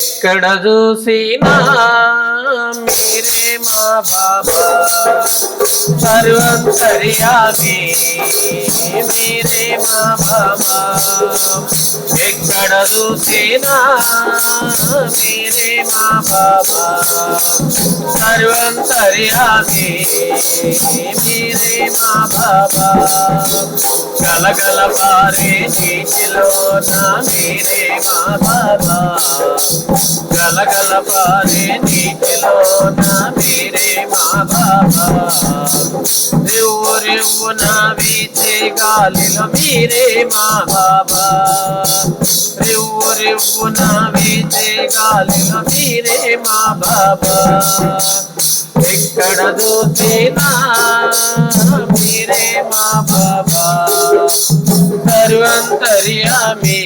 ఎక్కడ చూసినా మీరే మా బాబా సర్వంతర్యామి మీరే మా బాబా ఎక్కడ చూసినా మీరే మా బాబా. సర్వంతర్యామి మీరే మా బాబా గలగల పారే నీటిలో నా మీరే మా బాబా గలగల పారే నీటిలో నా మీరే మా బాబా రివ్వు రివ్వు నా వీచే గాలిలో మీరే మా బాబా రివ్వు రివ్వు నా వీచే గాలిలో మీరే మా బాబా ఎక్కడ దూచినా మీరే మా బాబా సర్వంతర్యామి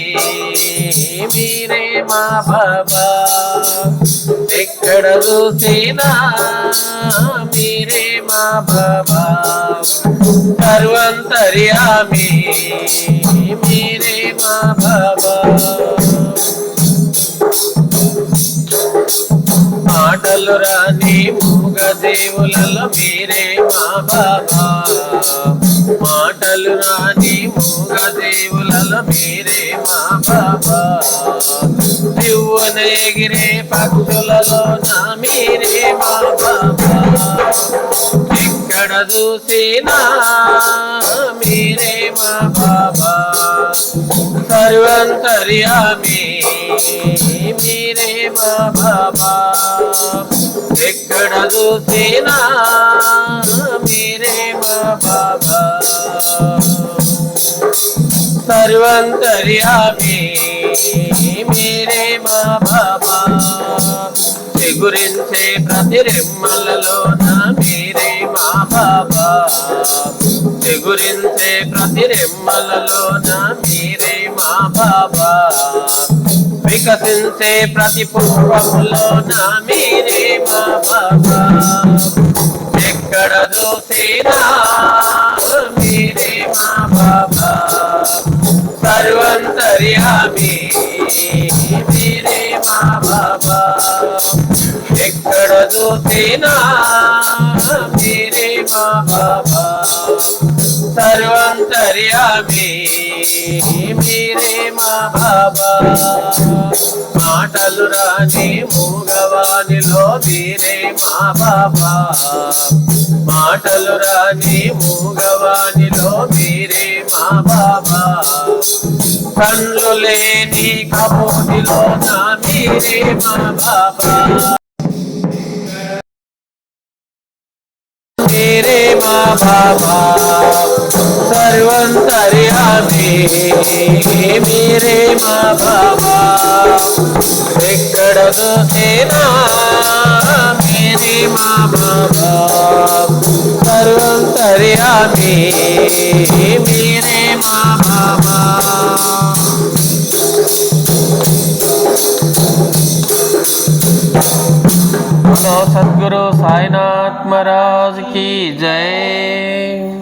మీరే మా బాబా ఎక్కడ చూసినా మీరే మా బాబా సర్వంతర్యామి మీరే మా బాబా మాటలు రాని మూగ దేవులలో మీరే మా బాబా మాటలు రాని మూగ దేవులలో మీరే మా బాబా ఎగిరే పక్షులలో నా మీరే మా బాబా. ఎక్కడ చూసినా మీరే మా బాబా. సర్వంతర్యామి మీరే మా బాబా. ఎక్కడ చూసినా మీరే మా బాబా. సర్వంతర్యామి మీరే మా బాబా. గురించే ప్రతి రెమ్మలలో నా మీరే మా బాబా. గురించే ప్రతి రెమ్మలలో నా మీరే మా బాబా. వికసించే ప్రతి పూర్వములోన నా మీరే మా బాబా. ఎక్కడ దోసేనా మీరే మా సర్వంతర్యామి మీరే మా బాబా ఎక్కడ దోసేనా మీరే మా బాబా సర్వంతర్యామి మీరే మా బాబా మాటలు రాని మూగవానిలో మీరే మా బాబా. మాటలు రాని మూగవానిలో మీరే మా బాబా. కళ్ళు లేని కబోటిలో నా మీరే మా బాబా. గీరే మా బాబా. माँ बाबा सर्वंतर्यामी मेरे माँ बाबा ఎక్కడ దోసేనా మేరే మా బాబా సర్వంతర్యామి మేరే మా బాబా बोलो सदगुरु साईनाथ महाराज की जय